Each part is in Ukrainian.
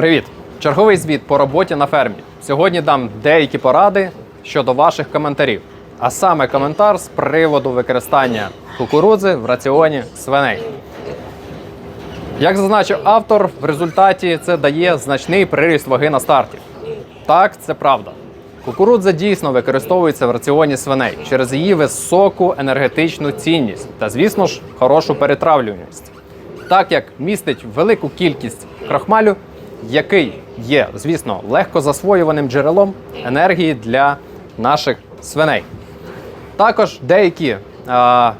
Привіт! Черговий звіт по роботі на фермі. Сьогодні дам деякі поради щодо ваших коментарів. А саме коментар з приводу використання кукурудзи в раціоні свиней. Як зазначив автор, в результаті це дає значний приріст ваги на старті. Так, це правда. Кукурудза дійсно використовується в раціоні свиней через її високу енергетичну цінність та, звісно ж, хорошу перетравлюваність. Так як містить велику кількість крахмалю, який є, звісно, легко засвоюваним джерелом енергії для наших свиней. Також деякі а,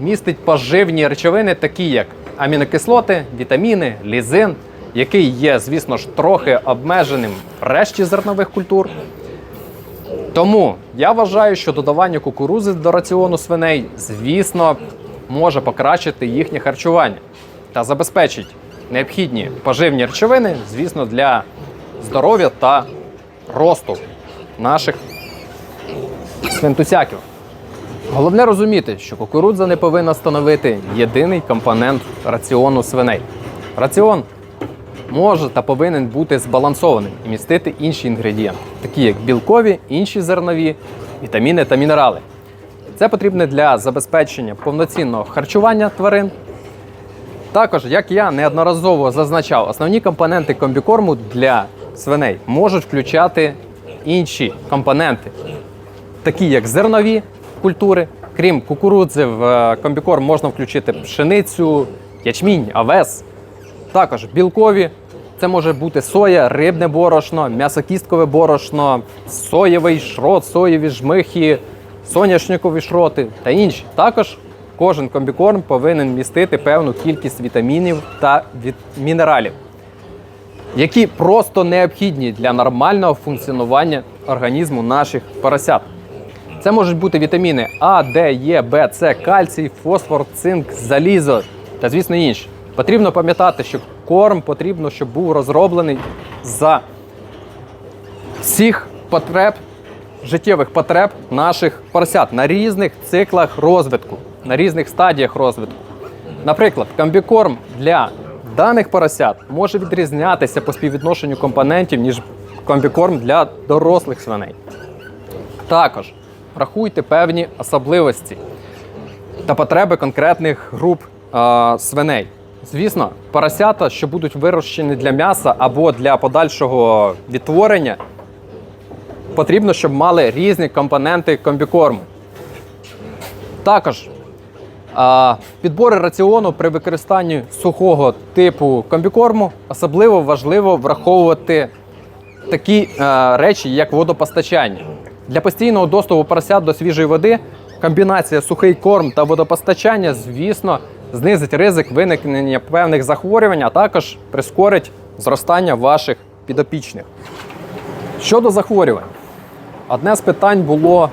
містить поживні речовини, такі як амінокислоти, вітаміни, лізин, який є, звісно ж, трохи обмеженим в решті зернових культур. Тому я вважаю, що додавання кукурузи до раціону свиней, звісно, може покращити їхнє харчування та забезпечить необхідні поживні речовини, звісно, для здоров'я та росту наших свинтусяків. Головне розуміти, що кукурудза не повинна становити єдиний компонент раціону свиней. Раціон може та повинен бути збалансованим і містити інші інгредієнти, такі як білкові, інші зернові, вітаміни та мінерали. Це потрібно для забезпечення повноцінного харчування тварин. Також, як я неодноразово зазначав, основні компоненти комбікорму для свиней можуть включати інші компоненти, такі як зернові культури. Крім кукурудзи, в е, комбікорм можна включити пшеницю, ячмінь, овес. Також білкові. Це може бути соя, рибне борошно, м'ясокісткове борошно, соєвий шрот, соєві жмихи, соняшникові шроти та інші. Також кожен комбікорм повинен містити певну кількість вітамінів та мінералів, які просто необхідні для нормального функціонування організму наших поросят. Це можуть бути вітаміни А, Д, Е, Б, С, кальцій, фосфор, цинк, залізо та, звісно, інші. Потрібно пам'ятати, що корм потрібно, щоб був розроблений за всіх потреб, життєвих потреб наших поросят на різних циклах розвитку, на різних стадіях розвитку. Наприклад, комбікорм для даних поросят може відрізнятися по співвідношенню компонентів, ніж комбікорм для дорослих свиней. Також врахуйте певні особливості та потреби конкретних груп е, свиней. Звісно, поросята, що будуть вирощені для м'яса або для подальшого відтворення, потрібно, щоб мали різні компоненти комбікорму. Також підбори раціону при використанні сухого типу комбікорму особливо важливо враховувати такі е, речі, як водопостачання. Для постійного доступу поросят до свіжої води комбінація сухий корм та водопостачання, звісно, знизить ризик виникнення певних захворювань, а також прискорить зростання ваших підопічних. Щодо захворювань, одне з питань було,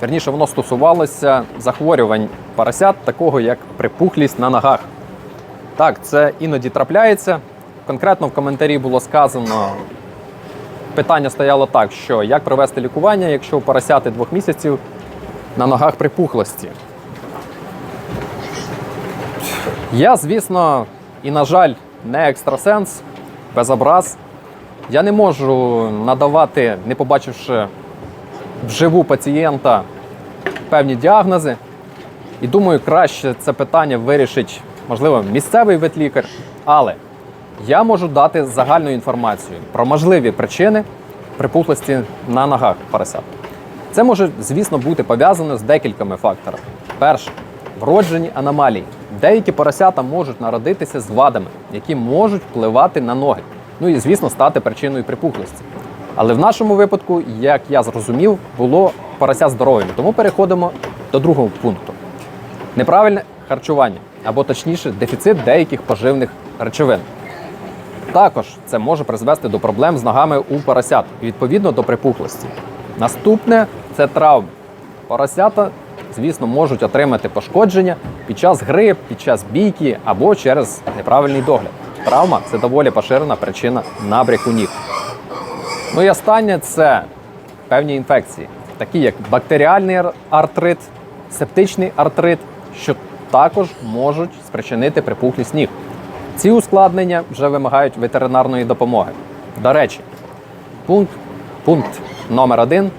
верніше, воно стосувалося захворювань поросят, такого як припухлість на ногах. Так, це іноді трапляється. Конкретно в коментарі було сказано, питання стояло так, що як провести лікування, якщо у поросяти двох місяців на ногах припухлості. Я, звісно, і, на жаль, не екстрасенс, без образ. Я не можу надавати, не побачивши вживу пацієнта певні діагнози. І думаю, краще це питання вирішить, можливо, місцевий ветлікар. Але я можу дати загальну інформацію про можливі причини припухлості на ногах поросят. Це може, звісно, бути пов'язано з декількома факторами. Перше вроджені аномалії. Деякі поросята можуть народитися з вадами, які можуть впливати на ноги. Ну і, звісно, стати причиною припухлості. Але в нашому випадку, як я зрозумів, було порося здоровим. Тому переходимо до другого пункту: неправильне харчування, або точніше, дефіцит деяких поживних речовин. Також це може призвести до проблем з ногами у поросят відповідно до припухлості. Наступне це травми. Поросята, звісно, можуть отримати пошкодження під час гри, під час бійки або через неправильний догляд. Травма це доволі поширена причина набряку ніг. Ну і останнє це певні інфекції, такі як бактеріальний артрит, септичний артрит, що також можуть спричинити припухлість ніг. Ці ускладнення вже вимагають ветеринарної допомоги. До речі, пункт, пункт номер один,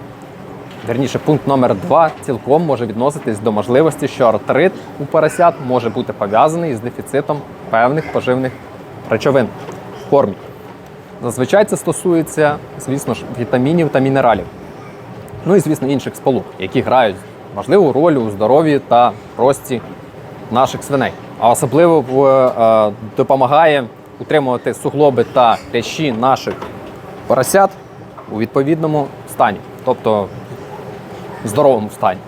верніше, пункт номер два цілком може відноситись до можливості, що артрит у поросят може бути пов'язаний з дефіцитом певних поживних речовин в кормі. Зазвичай це стосується, звісно ж, вітамінів та мінералів. Ну і, звісно, інших сполук, які грають важливу роль у здоров'ї та рості наших свиней. А особливо в, е, допомагає утримувати суглоби та хрящі наших поросят у відповідному стані, тобто в здоровому стані.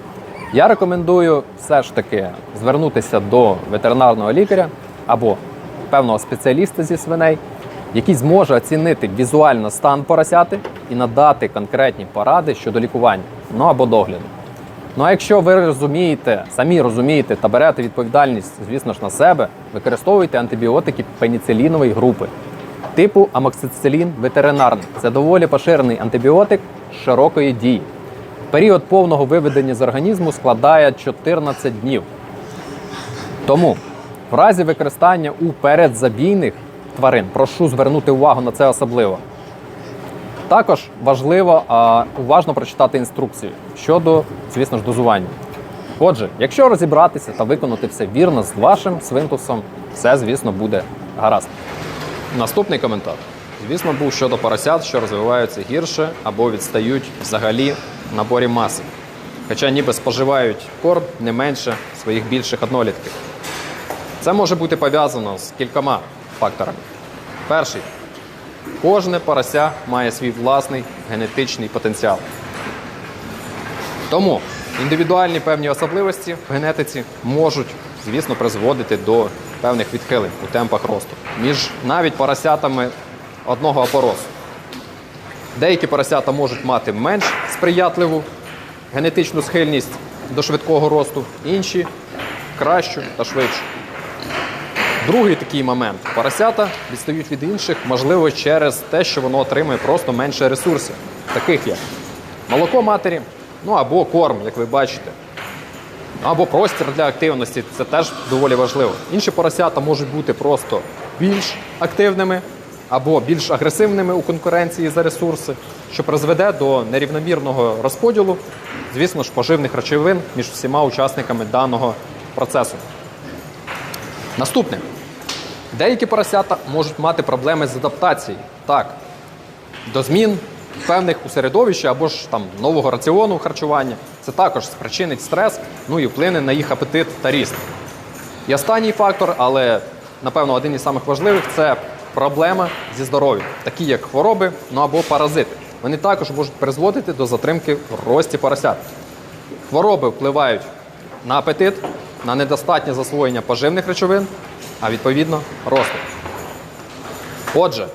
Я рекомендую все ж таки звернутися до ветеринарного лікаря або певного спеціаліста зі свиней, який зможе оцінити візуально стан поросяти і надати конкретні поради щодо лікування ну або догляду. Ну а якщо ви розумієте, самі розумієте та берете відповідальність, звісно ж, на себе, використовуйте антибіотики пеніцилінової групи типу амоксицилін ветеринарний. Це доволі поширений антибіотик широкої дії. Період повного виведення з організму складає 14 днів. Тому в разі використання у передзабійних тварин прошу звернути увагу на це особливо. Також важливо а, уважно прочитати інструкцію щодо, звісно ж, дозування. Отже, якщо розібратися та виконати все вірно з вашим свинтусом, все, звісно, буде гаразд. Наступний коментар. Звісно, був щодо поросят, що розвиваються гірше або відстають взагалі в наборі маси. Хоча ніби споживають корм не менше своїх більших однолітків. Це може бути пов'язано з кількома факторами. Перший Кожне порося має свій власний генетичний потенціал. Тому індивідуальні певні особливості в генетиці можуть, звісно, призводити до певних відхилень у темпах росту між навіть поросятами одного опоросу. Деякі поросята можуть мати менш сприятливу генетичну схильність до швидкого росту, інші кращу та швидшу. Другий такий момент: поросята відстають від інших, можливо, через те, що воно отримує просто менше ресурсів, таких як молоко матері, ну або корм, як ви бачите, або простір для активності. Це теж доволі важливо. Інші поросята можуть бути просто більш активними або більш агресивними у конкуренції за ресурси, що призведе до нерівномірного розподілу, звісно ж, поживних речовин між всіма учасниками даного процесу. Наступне. Деякі поросята можуть мати проблеми з адаптацією. Так, до змін певних у середовищі або ж там нового раціону харчування. Це також спричинить стрес, ну і вплине на їх апетит та ріст. І останній фактор, але напевно один із самих важливих це проблема зі здоров'ям, такі як хвороби, ну або паразити. Вони також можуть призводити до затримки в рості поросят. Хвороби впливають на апетит, на недостатнє засвоєння поживних речовин, а відповідно росту. Отже,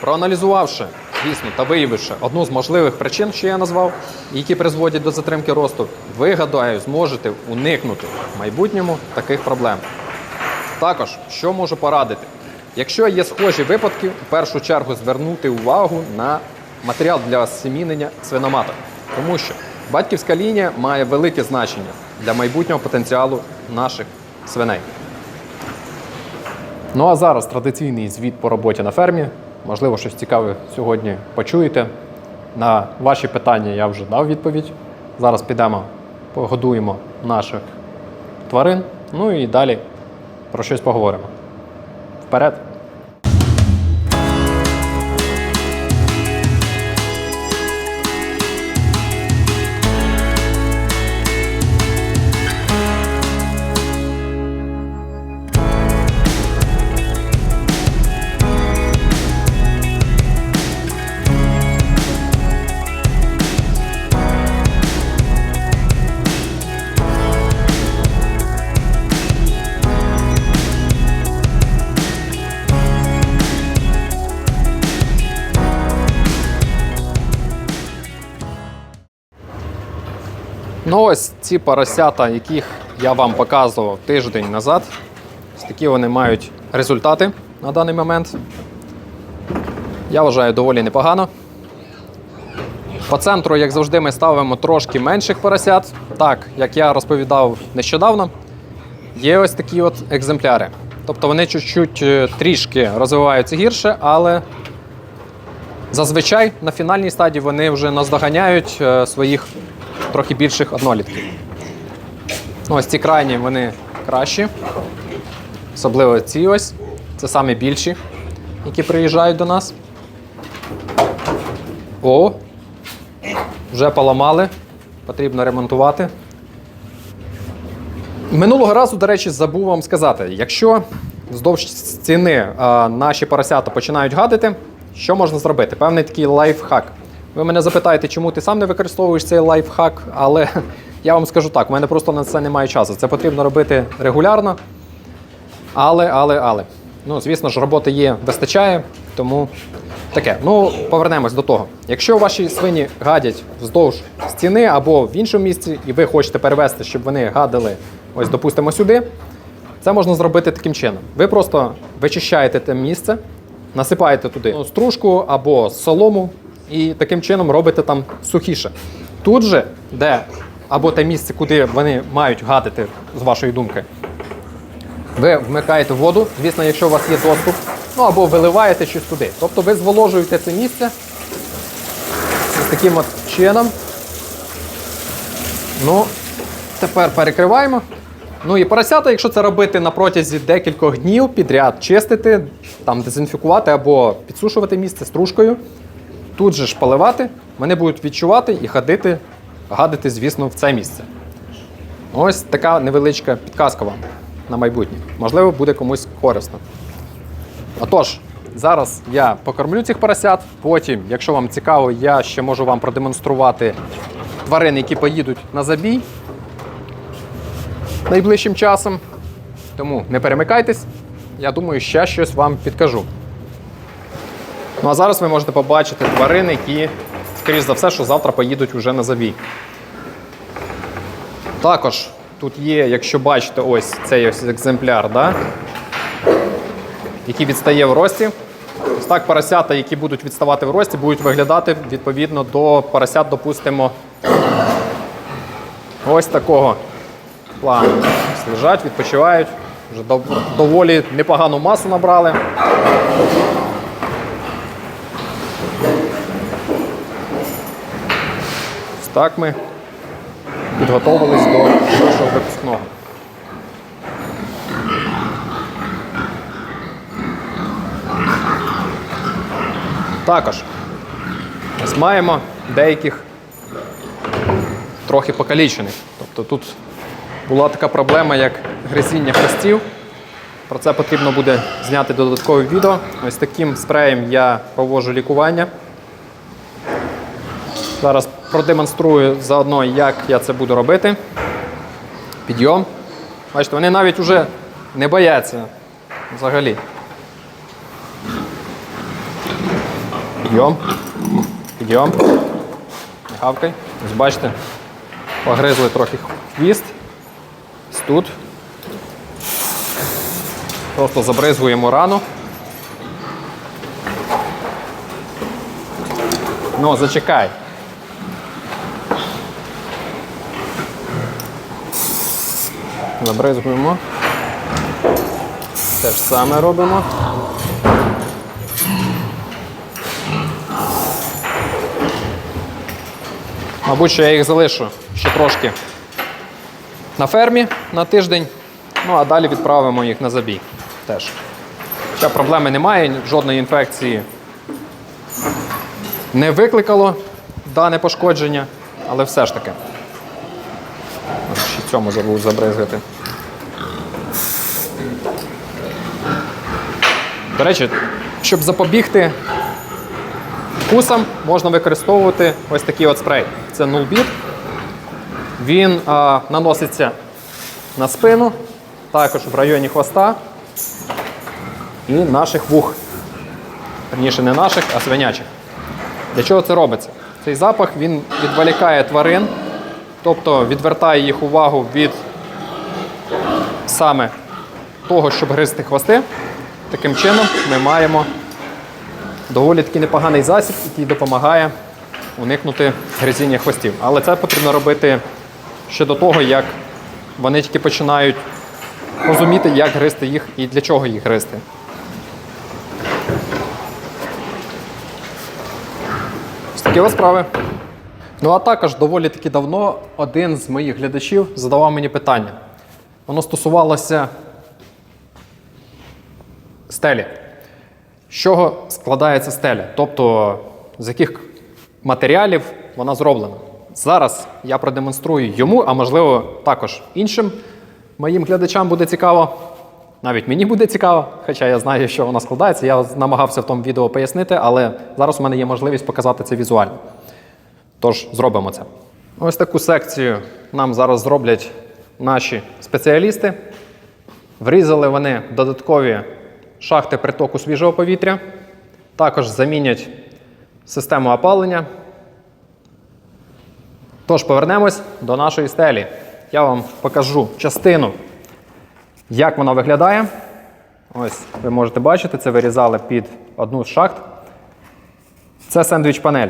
проаналізувавши, звісно, та виявивши одну з можливих причин, що я назвав, які призводять до затримки росту, ви гадаю, зможете уникнути в майбутньому таких проблем. Також, що можу порадити? Якщо є схожі випадки, в першу чергу звернути увагу на матеріал для осемінення свиноматок, тому що батьківська лінія має велике значення для майбутнього потенціалу наших свиней. Ну а зараз традиційний звіт по роботі на фермі. Можливо, щось цікаве сьогодні почуєте. На ваші питання я вже дав відповідь. Зараз підемо, погодуємо наших тварин. Ну і далі про щось поговоримо. Вперед! Ну ось ці поросята, яких я вам показував тиждень назад. Ось такі вони мають результати на даний момент. Я вважаю доволі непогано. По центру, як завжди, ми ставимо трошки менших поросят. Так, як я розповідав нещодавно, є ось такі от екземпляри. Тобто вони чуть-чуть е, трішки розвиваються гірше, але зазвичай на фінальній стадії вони вже наздоганяють е, своїх трохи більших однолітків. Ну, ось ці крайні вони кращі. Особливо ці ось. Це самі більші, які приїжджають до нас. О! Вже поламали. Потрібно ремонтувати. Минулого разу, до речі, забув вам сказати: якщо вздовж стіни наші поросята починають гадити, що можна зробити? Певний такий лайфхак. Ви мене запитаєте, чому ти сам не використовуєш цей лайфхак, але я вам скажу так: у мене просто на це немає часу. Це потрібно робити регулярно. Але, але, але. Ну, звісно ж, роботи є, вистачає, тому таке. Ну, повернемось до того. Якщо ваші свині гадять вздовж стіни або в іншому місці, і ви хочете перевести, щоб вони гадали, ось, допустимо, сюди, це можна зробити таким чином. Ви просто вичищаєте те місце, насипаєте туди ну, стружку або солому, і таким чином робите там сухіше. Тут же, де або те місце, куди вони мають гадити, з вашої думки, ви вмикаєте воду, звісно, якщо у вас є доступ, ну або виливаєте щось туди. Тобто ви зволожуєте це місце таким от чином. Ну, тепер перекриваємо. Ну і поросята, якщо це робити на протязі декількох днів підряд, чистити, там дезінфікувати або підсушувати місце стружкою, тут же ж поливати, вони будуть відчувати і ходити, гадити, звісно, в це місце. Ось така невеличка підказка вам на майбутнє. Можливо, буде комусь корисно. Отож, зараз я покормлю цих поросят. Потім, якщо вам цікаво, я ще можу вам продемонструвати тварини, які поїдуть на забій найближчим часом. Тому не перемикайтесь. Я думаю, ще щось вам підкажу. Ну а зараз ви можете побачити тварини, які, скоріш за все, що завтра поїдуть уже на забій. Також тут є, якщо бачите, ось цей ось екземпляр, да? який відстає в рості. Ось так поросята, які будуть відставати в рості, будуть виглядати відповідно до поросят, допустимо, ось такого плану. Лежать, відпочивають, вже доволі непогану масу набрали. Так ми підготовились до першого випускного. Також маємо деяких трохи покалічених. Тобто тут була така проблема, як гризіння хрестів. Про це потрібно буде зняти додаткове відео. Ось таким спреєм я проводжу лікування. Зараз продемонструю заодно, як я це буду робити. Підйом. Бачите, вони навіть вже не бояться взагалі. Підйом. Підйом. Не гавкай. Ось бачите, погризли трохи хвіст. Ось тут. Просто забризгуємо рану. Ну, зачекай. Забризгуємо. Те ж саме робимо. Мабуть, що я їх залишу ще трошки на фермі на тиждень. Ну а далі відправимо їх на забій теж. Хоча проблеми немає, жодної інфекції не викликало дане пошкодження, але все ж таки. Цьому забув забризгати. До речі, щоб запобігти вкусам, можна використовувати ось такий от спрей. Це Nullbit. Він а, наноситься на спину, також в районі хвоста і наших вух. Верніше, не наших, а свинячих. Для чого це робиться? Цей запах він відволікає тварин, тобто відвертає їх увагу від саме того, щоб гризти хвости. Таким чином ми маємо доволі таки непоганий засіб, який допомагає уникнути гризіння хвостів. Але це потрібно робити ще до того, як вони тільки починають розуміти, як гристи їх і для чого їх гристи. Ось такі ось справи. Ну а також доволі таки давно один з моїх глядачів задавав мені питання. Воно стосувалося стелі. З чого складається стеля? Тобто, з яких матеріалів вона зроблена. Зараз я продемонструю йому, а можливо також іншим моїм глядачам буде цікаво. Навіть мені буде цікаво, хоча я знаю, що вона складається. Я намагався в тому відео пояснити, але зараз у мене є можливість показати це візуально. Тож зробимо це. Ось таку секцію нам зараз зроблять наші спеціалісти. Врізали вони додаткові шахти притоку свіжого повітря. Також замінять систему опалення. Тож повернемось до нашої стелі. Я вам покажу частину, як вона виглядає. Ось ви можете бачити, це вирізали під одну з шахт. Це сендвіч панель.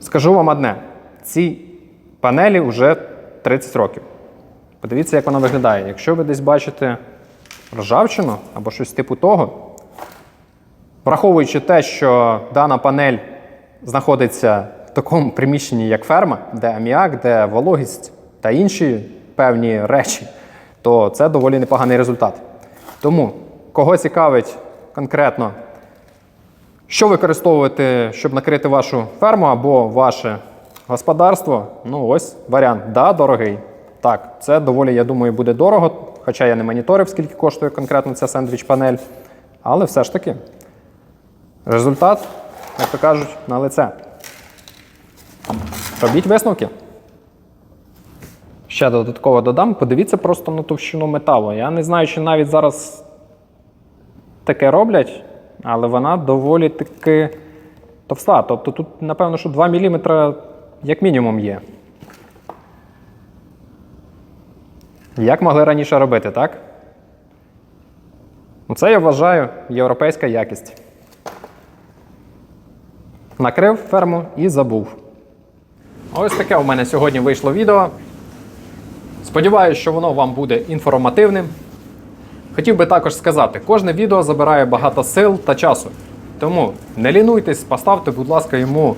Скажу вам одне: цій панелі вже 30 років. Подивіться, як вона виглядає. Якщо ви десь бачите ржавчину або щось типу того, враховуючи те, що дана панель знаходиться в такому приміщенні, як ферма, де аміак, де вологість та інші певні речі, то це доволі непоганий результат. Тому, кого цікавить конкретно що використовувати, щоб накрити вашу ферму або ваше господарство? Ну, ось варіант. Да, дорогий. Так, це доволі, я думаю, буде дорого, хоча я не моніторив, скільки коштує конкретно ця сендвіч-панель. Але все ж таки, результат, як то кажуть, на лице. Робіть висновки. Ще додатково додам, подивіться просто на товщину металу. Я не знаю, чи навіть зараз таке роблять, але вона доволі таки товста. Тобто тут, напевно, що 2 мм як мінімум є. Як могли раніше робити, так? Ну, Це я вважаю європейська якість. Накрив ферму і забув. Ось таке у мене сьогодні вийшло відео. Сподіваюсь, що воно вам буде інформативним. Хотів би також сказати, кожне відео забирає багато сил та часу. Тому не лінуйтесь, поставте, будь ласка, йому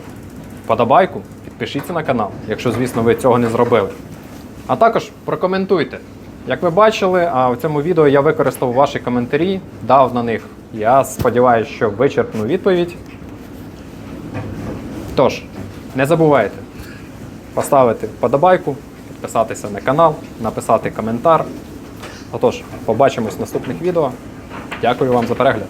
вподобайку, підпишіться на канал, якщо, звісно, ви цього не зробили. А також прокоментуйте. Як ви бачили, а в цьому відео я використав ваші коментарі, дав на них. Я сподіваюся, що вичерпну відповідь. Тож, не забувайте поставити вподобайку, підписатися на канал, написати коментар. Отож, побачимось в наступних відео. Дякую вам за перегляд.